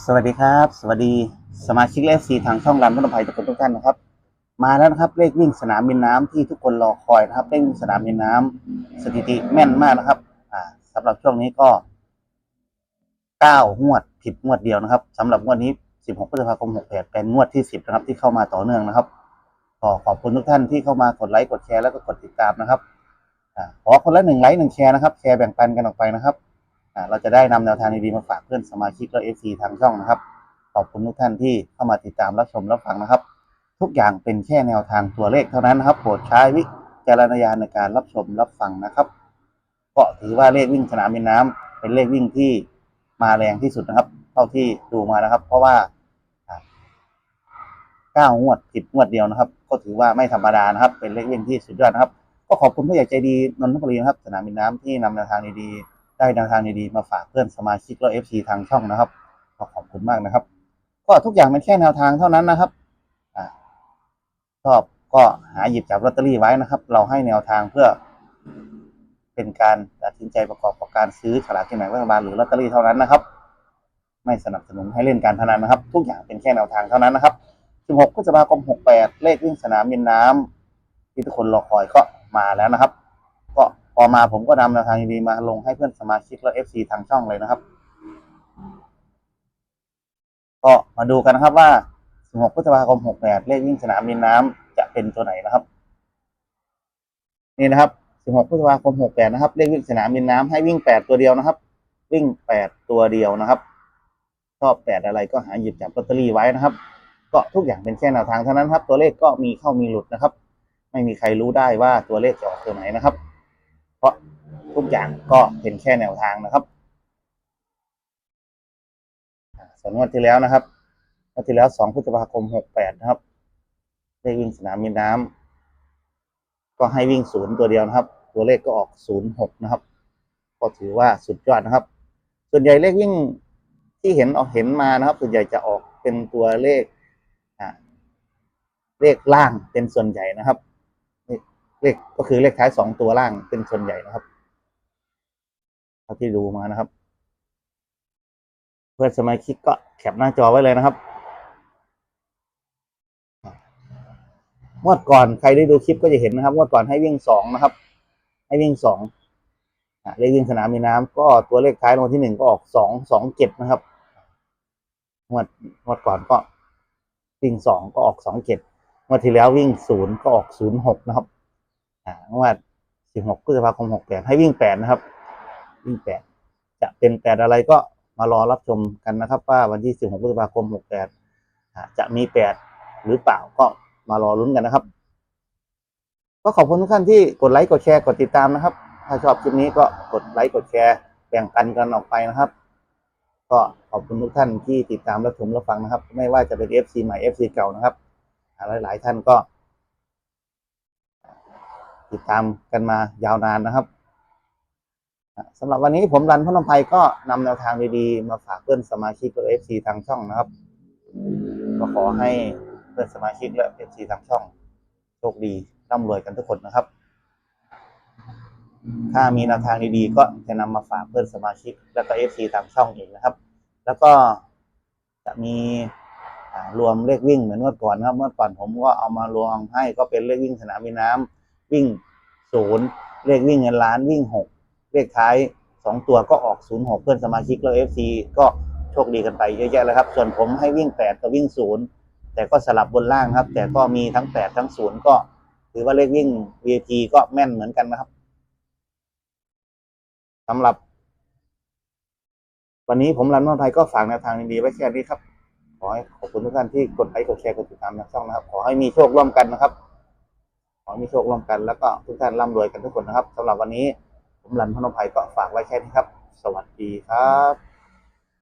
สวัสดีครับ สวัสดีสมาชิกเลขซีทางช่องรันพัฒนภัยทุกคนทุกท่านนะครับ มาแล้วนะครับเลขวิ่งสนามบินน้ำที่ทุกคนรอคอยนะครับเลขวิ่งสนามบินน้ำสถิติแม่นมากนะครับ อ่าสำหรับช่วงนี้ก็เก้างวดผิดงวดเดียวนะครับสำหรับงวดนี้16พฤษภาคม68เป็นงวดที่10นะครับที่เข้ามาต่อเนื่องนะครับก็ขอบคุณทุกท่านที่เข้ามากดไลค์กดแชร์แล้วก็กดติดตามนะครับอ่าขอคนละหนึ่งไลค์หนึ่งแชร์นะครับ แชร์แบ่งปันกันออกไปนะครับ เราจะได้นำแนวทางดีๆมาฝากเพื่อนสมาชิกและเอฟซีทางช่องนะครับ ขอบคุณทุกท่านที่เข้ามาติดตามรับชมรับฟังนะครับ ทุกอย่างเป็นแค่แนวทางตัวเลขเท่านั้นนะครับโปรดใช้วิจารณญาณในการรับชมรับฟังนะครับก็ถือว่าเลขวิ่งสนามบินน้ำเป็นเลขวิ่งที่มาแรงที่สุดนะครับ เท่าที่ดูมานะครับ เพราะว่าเก้างวดผิดงวดเดียวนะครับ ก็ถือว่าไม่ธรรมดานะครับ เป็นเลขวิ่งที่สุดยอดนะครับ ก็ขอบคุณผู้ใหญ่ใจดีนนทบุรีนะครับ สนามบินน้ำที่นำแนวทางดีๆ ได้แนวทางดีๆมาฝากเพื่อนสมาชิกและเอฟซีทางช่องนะครับก็ขอบคุณมากนะครับ ก็ทุกอย่างเป็นแค่แนวทางเท่านั้นนะครับอ่าชอบก็หาหยิบจับลอตเตอรี่ไว้นะครับ เราให้แนวทางเพื่อ เป็นการตัดสินใจประกอบกับการซื้อฉลากกินแบ่งรัฐบาลหรือลอตเตอรี่เท่านั้นนะครับ ไม่สนับสนุนให้เล่นการพนันนะครับ ทุกอย่างเป็นแค่แนวทางเท่านั้นนะครับ 16พฤษภาคม68 เลขวิ่งสนามบินน้ำที่ทุกคนรอคอยก็มาแล้วนะครับ พอมาผมก็นำแนวทางดีๆมาลงให้เพื่อนสมาชิกและ FC ทางช่องเลยนะครับ ก็มาดูกันนะครับว่า 16 พฤษภาคม 68 เลขวิ่งสนามบินน้ำจะเป็นตัวไหนนะครับ นี่นะครับ 16 พฤษภาคม 68 นะครับ เลขวิ่งสนามบินน้ำให้วิ่ง 8 ตัวเดียวนะครับ วิ่ง 8 ตัวเดียวนะครับชอบ8อะไรก็หาหยิบจับลอตเตอรี่ไว้นะครับ ก็ทุกอย่างเป็นแค่แนวทางเท่านั้นครับ ตัวเลขก็มีเข้ามีหลุดนะครับ ไม่มีใครรู้ได้ว่าตัวเลขจะออกตัวไหนนะครับ เพราะทุกอย่างก็เป็นแค่แนวทางนะครับส่วนงวดที่แล้วนะครับงวดที่แล้ว2พฤษภาคม68นะครับเลขวิ่งสนามบินน้ำก็ให้วิ่งศูนย์ตัวเดียวนะครับ ตัวเลขก็ออก06นะครับ ก็ถือว่าสุดยอดนะครับ ส่วนใหญ่เลขวิ่งที่เห็นออกเห็นมานะครับ ส่วนใหญ่จะออกเป็นตัวเลขเลขล่างเป็นส่วนใหญ่นะครับ เลขก็คือเลขท้ายสองตัวล่างเป็นส่วนใหญ่นะครับเท่าที่ดูมานะครับ เพื่อนสมาชิกก็แคปหน้าจอไว้เลยนะครับงวดก่อนใครได้ดูคลิปก็จะเห็นนะครับงวดก่อนให้วิ่งสองนะครับ ให้วิ่งสองเลขวิ่งสนามมีน้ำก็ตัวเลขท้ายรางวัลที่หนึ่งก็ออกสองสองเจ็ดนะครับงวดงวดก่อนก็วิ่งสองก็ออกสองเจ็ดงวดที่แล้ววิ่งศูนย์ก็ออกศูนย์หกนะครับ งวดสิบหกพฤษภาคมหกแปดให้วิ่งแปดนะครับ วิ่งแปดจะเป็นแปดอะไรก็มารอรับชมกันนะครับ ว่าวันที่สิบหกพฤษภาคมหกแปดจะมีแปดหรือเปล่าก็มารอลุ้นกันนะครับ ก็ขอบคุณทุกท่านที่กดไลค์กดแชร์กดติดตามนะครับ ถ้าชอบคลิปนี้ก็กดไลค์กดแชร์แบ่งปันกันออกไปนะครับ ก็ขอบคุณทุกท่านที่ติดตามรับชมรับฟังนะครับ ไม่ว่าจะเป็น FC ใหม่ FC เก่านะครับอ่ายหลายท่านก็ ติดตามกันมายาวนานนะครับสำหรับวันนี้ผมรันพนมไพก็นำแนวทางดีๆ มาฝากเพื่อนสมาชิกและ FC ทางช่องนะครับ ก็ขอให้เพื่อนสมาชิกและ FC ทางช่องโชคดีร่ำรวยกันทุกคนนะครับ ถ้ามีแนวทางดีๆ ก็จะนำมาฝากเพื่อนสมาชิก และก็ FC ทางช่องเองนะครับ แล้วก็จะมีรวมเลขวิ่งเหมือนเมื่อก่อนครับ เมื่อก่อนผมก็เอามารวมให้ก็เป็นเลขวิ่งสนามบินน้ำ วิ่งศูนย์เลขวิ่งเงินล้านวิ่งหกเลขท้ายสองตัวก็ออกศูนย์หกเพื่อนสมาชิกแล้วเอฟซีก็โชคดีกันไปเยอะแยะเลยครับ ส่วนผมให้วิ่งแปดกับวิ่งศูนย์แต่ก็สลับบนล่างครับ แต่ก็มีทั้งแปดทั้งศูนย์ก็ถือว่าเลขวิ่ง VIP ก็แม่นเหมือนกันนะครับสำหรับ วันนี้ผมรันนนไทยก็ฝากแนวทางดีๆไว้แค่นี้ครับ ขอให้ขอบคุณทุกท่านที่กดไลค์กดแชร์กดติดตามทางช่องนะครับ ขอให้มีโชคร่วมกันนะครับ อมีโชคร่วมกันแล้วก็ทุกท่านร่ำรวยกันทุกคนนะครับสำหรับวันนี้ผมรันพนมไพรก็ฝากไว้แค่นี้ครับ สวัสดีครับ